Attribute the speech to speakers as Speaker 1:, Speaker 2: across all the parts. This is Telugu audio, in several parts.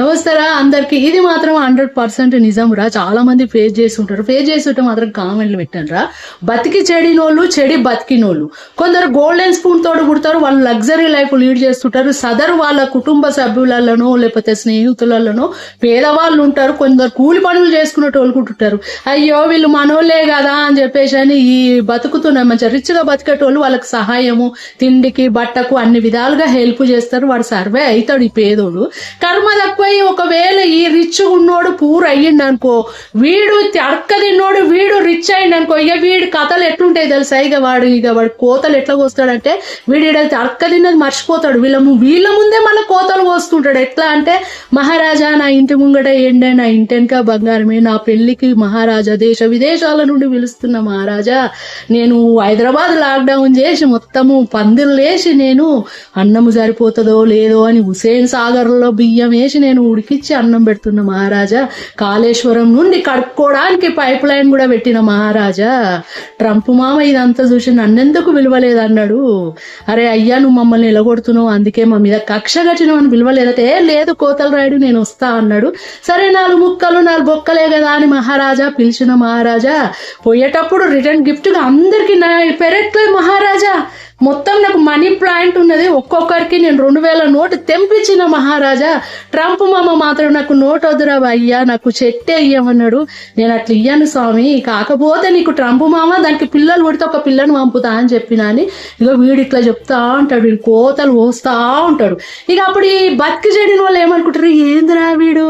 Speaker 1: నమస్తారా అందరికి. ఇది మాత్రం హండ్రెడ్ పర్సెంట్ నిజం రా. చాలా మంది ఫేస్ చేసి ఉంటారు ఫేస్ చేసి ఉంటే మాత్రం కామెంట్లు రా. బతికి చెడినోళ్ళు చెడి బతికినోళ్ళు. కొందరు గోల్డెన్ స్పూన్ తోడు పుడతారు వాళ్ళు లగ్జరీ లైఫ్ లీడ్ చేస్తుంటారు. సదరు వాళ్ళ కుటుంబ సభ్యులలోనో లేకపోతే స్నేహితులలోనో పేదవాళ్ళు ఉంటారు. కొందరు కూలి పనులు చేసుకునేటోళ్ళు కుట్టుంటారు అయ్యో వీళ్ళు మనోళ్ళే కదా అని చెప్పేసి అని ఈ బతుకుతున్న మంచిగా రిచ్గా బతికేటోళ్ళు వాళ్ళకి సహాయము తిండికి బట్టకు అన్ని విధాలుగా హెల్ప్ చేస్తారు. వాడు సర్వే అవుతాడు ఈ పేదోడు. కర్మ తక్కువ ఒకవేళ ఈ రిచ్ ఉన్నోడు పూర్ అయ్యిండు అనుకో వీడు అడక్క తిన్నోడు వీడు రిచ్ అయ్యిండు అనుకో ఇక వీడి కథలు ఎట్లుంటాయి తెలుసా? ఇక వాడు ఇక వాడు కోతలు ఎట్లా కోస్తాడంటే వీడు ఈడ అడక్క తిన్నది మర్చిపోతాడు. వీళ్ళ వీళ్ళ ముందే మళ్ళీ కోతలు కోస్తుంటాడు. ఎట్లా అంటే మహారాజా నా ఇంటి ముంగట ఎండే నా ఇంటెనక బంగారమే నా పెళ్ళికి మహారాజా దేశ విదేశాల నుండి పిలుస్తున్న మహారాజా నేను హైదరాబాద్ లాక్డౌన్ చేసి మొత్తము పందిళ్ళు వేసి నేను అన్నము సరిపోతుందో లేదో అని హుసేన్ సాగర్లో బియ్యం వేసి నేను ఉడికిచ్చి అన్నం పెడుతున్న మహారాజా. కాళేశ్వరం నుండి కడుక్కోవడానికి పైప్ లైన్ కూడా పెట్టిన మహారాజా. ట్రంప్ మామ ఇదంతా చూసి నన్నెందుకు విలువలేదు అన్నాడు అరే అయ్యా నువ్వు మమ్మల్ని నిలగొడుతున్నావు అందుకే మా మీద కక్ష కట్టినావు అని విలువలేదంటే. "ఏ, లేదు కోతల రాయుడు నేను వస్తా అన్నాడు. సరే నాలుగు ముక్కలు నాలుగు బొక్కలే కదా అని మహారాజా పిలిచిన మహారాజా. పోయేటప్పుడు రిటర్న్ గిఫ్ట్గా అందరికీ నా పెరట్లే మహారాజా. మొత్తం నాకు మనీ పాయింట్ ఉన్నది. ఒక్కొక్కరికి నేను రెండు వేల నోటు తెంపించిన మహారాజా. ట్రంప్ మామ మాత్రం నాకు నోట్ వద్దురా అయ్యా నాకు చెట్టే ఇయ్యమన్నాడు. నేను అట్లా ఇయ్యాను స్వామి కాకపోతే నీకు ట్రంప్ మామ దానికి పిల్లలు పుడితే ఒక పిల్లను పంపుతా అని చెప్పినా అని. ఇక వీడు ఇట్లా చెప్తా ఉంటాడు వీడు కోతలు పోస్తా ఉంటాడు. ఇక అప్పుడు ఈ బతికి చెడిన వాళ్ళు ఏమనుకుంటారు? ఏందిరా వీడు?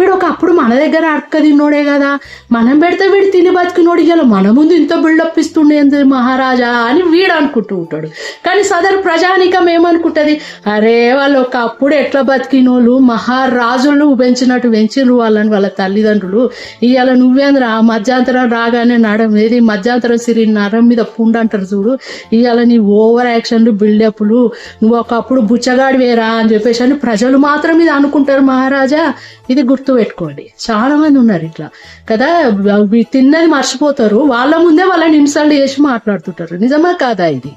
Speaker 1: వీడు ఒకప్పుడు మన దగ్గర అడక తిన్నోడే కదా. మనం పెడితే వీడు తిని బతికినోడు. ఇవాళ మన ముందు ఇంత బిల్డప్ ఇస్తుండేంది మహారాజా అని వీడు అనుకుంటూ ఉంటాడు. కానీ సదరు ప్రజానికం ఏమనుకుంటది? అరే వాళ్ళు ఒకప్పుడు ఎట్లా బతికినోళ్ళు మహారాజులు పెంచినట్టు పెంచిర్రు వాళ్ళని వాళ్ళ తల్లిదండ్రులు. ఇవాళ నువ్వేంద్రా మధ్యాంతరం రాగానే నడం ఏది మధ్యాంతరం సిరి నరం మీద పుండు అంటారు చూడు. ఇవాళ నీ ఓవర్ యాక్షన్లు బిల్డప్లు. నువ్వు ఒకప్పుడు బుచ్చగాడి వేరా అని చెప్పేసి అని ప్రజలు మాత్రం ఇది అనుకుంటారు మహారాజా. ఇది గుర్తు పెట్టుకోండి. చాలా మంది ఉన్నారు ఇట్లా. కదా తిన్నది మర్చిపోతారు. వాళ్ళ ముందే వాళ్ళని ఇన్సల్ట్ చేసి మాట్లాడుతుంటారు. నిజమా కాదా ఇది?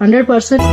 Speaker 1: Hundred percent